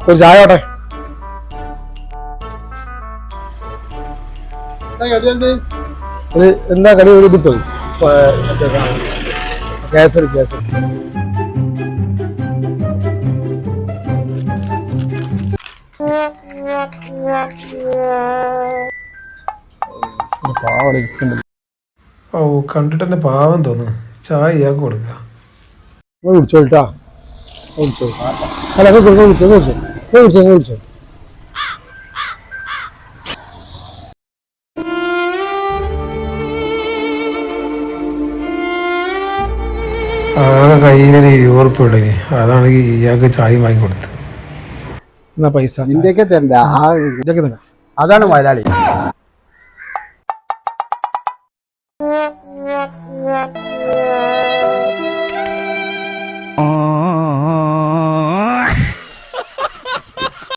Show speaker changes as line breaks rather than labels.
ഒരു ചായ ഓട്ടെ ഒരു എന്താ കടി? ഒരു ഇതിട്ടോ കേസരി കേസരി.
ഓ കണ്ടിട്ട് തന്നെ പാവം തോന്നുന്നു. ചായ ഇയാൾക്ക് കൊടുക്കുക
വിളിച്ചോട്ടാ വിളിച്ചോ അല്ല വിളിച്ചോ വിളിച്ചോ കഴിച്ചോ കഴിച്ചോ
ആകെ കയ്യിലൊരു ഇരുപത് ഉറുപ്പ് ഉള്ളു ഇനി. അതാണെങ്കിൽ ഇയാൾക്ക് ചായ വാങ്ങി കൊടുത്ത്.
എന്നാ പൈസ?
ഇന്ത്യയ്ക്ക് തരണ്ട. ആ
ഇന്ത്യയ്ക്ക് തരാം.
അതാണ് മലയാളി.